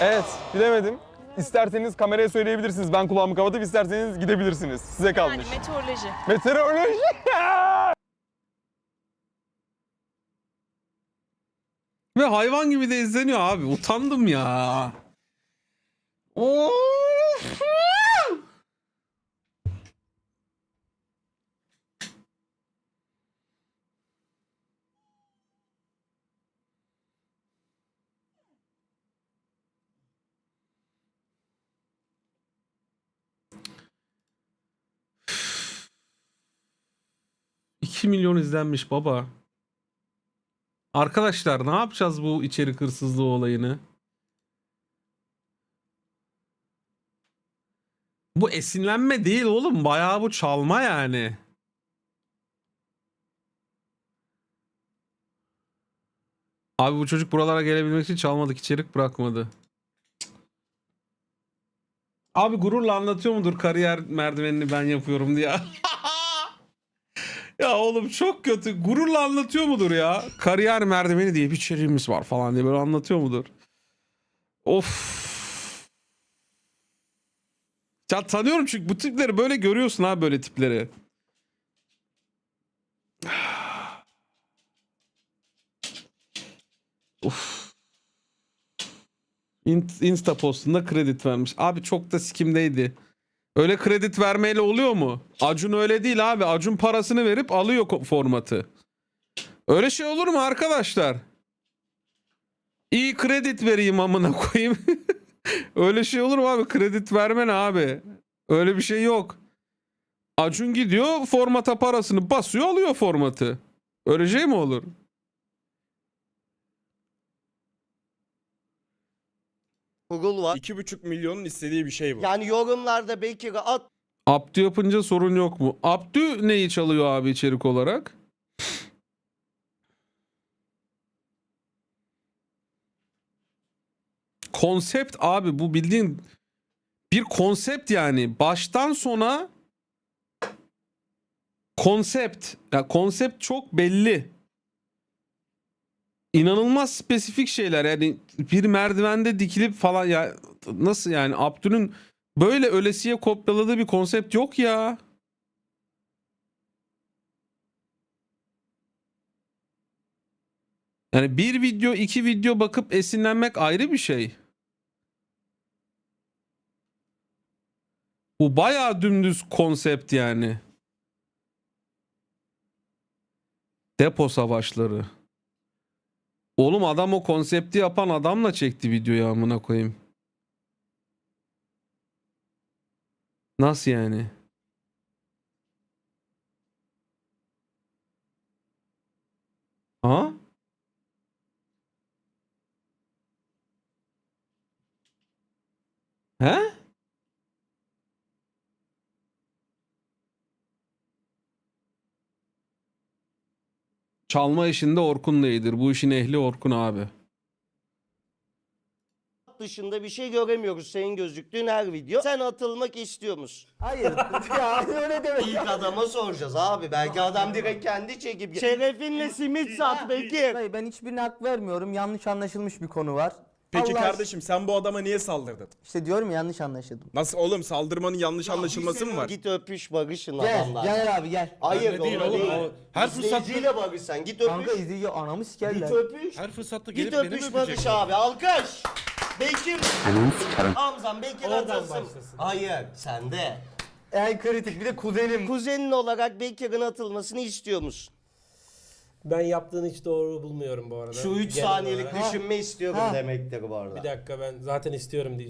Evet, bilemedim. İsterseniz kameraya söyleyebilirsiniz. Ben kulağımı kapatıp isterseniz gidebilirsiniz. Size kalmış. Yani meteoroloji. Meteoroloji! Ve hayvan gibi de izleniyor abi. Utandım ya. Oo! 2 milyon izlenmiş baba. Arkadaşlar ne yapacağız bu içerik hırsızlığı olayını? Bu esinlenme değil oğlum. Bayağı bu çalma yani. Abi bu çocuk buralara gelebilmek için çalmadık içerik bırakmadı. Abi gururla anlatıyor mudur kariyer merdivenini ben yapıyorum diye. Ya oğlum çok kötü. Gururla anlatıyor mudur ya? Kariyer merdiveni diye bir içeriğimiz var falan diye böyle anlatıyor mudur? Of. Ya tanıyorum çünkü bu tipleri böyle görüyorsun abi böyle tipleri. Of. In- Insta postunda kredi vermiş. Abi çok da sikimdeydi. Öyle kredi vermeyle oluyor mu? Acun öyle değil abi. Acun parasını verip alıyor formatı. Öyle şey olur mu arkadaşlar? İyi kredi vereyim amına koyayım. öyle şey olur mu abi? Kredi verme ne abi? Öyle bir şey yok. Acun gidiyor formata parasını basıyor alıyor formatı. Öyle şey mi olur? Google var. 2,5 milyonun istediği bir şey bu. Yani yorumlarda Bekir'e at Abdü yapınca sorun yok mu? Abdü neyi çalıyor abi içerik olarak? Konsept abi bu bildiğin bir konsept yani baştan sona konsept. Ya konsept çok belli. İnanılmaz spesifik şeyler yani bir merdivende dikilip falan ya nasıl yani Abdü'nün Böyle ölesiye kopyaladığı bir konsept yok ya. Yani bir video iki video bakıp esinlenmek ayrı bir şey. Bu bayağı dümdüz konsept yani. Depo savaşları. Oğlum adam o konsepti yapan adamla çekti videoyu amına koyayım. Nasıl yani? Ha? He? Çalma işinde Orkun iyidir. Bu işin ehli Orkun abi. dışında bir şey göremiyoruz senin gözüktüğün her video. Sen atılmak istiyor musun? Hayır. ya öyle demek. İlk adama soracağız abi. Belki adam direkt kendi çekip... Şerefinle simit sat Bekir. Hayır ben hiçbirine hak vermiyorum. Yanlış anlaşılmış bir konu var. Peki Allah- kardeşim sen bu adama niye saldırdın? İşte diyorum ya yanlış anlaşıldım. Nasıl oğlum saldırmanın yanlış anlaşılması mı var? Git öpüş barışın Gel, adamlar. gel abi gel. Hayır Öyle değil oğlum, değil. o- her fırsatta- İzleyiciyle barış sen. Git öpüş. Kanka izleyici anamı Git sikerler. öpüş. Her fırsatta Git gelip beni mi öpüş öpecek? barış abi. Alkış. Bekir. Hamzam Bekir Oradan atılsın. başlasın. Hayır sende. En kritik bir de kuzenim. Kuzenin olarak Bekir'in atılmasını istiyor musun? Ben yaptığını hiç doğru bulmuyorum bu arada. Şu 3 Genel saniyelik olarak. düşünme istiyorum demektir bu arada. Bir dakika ben zaten istiyorum diyeceğim.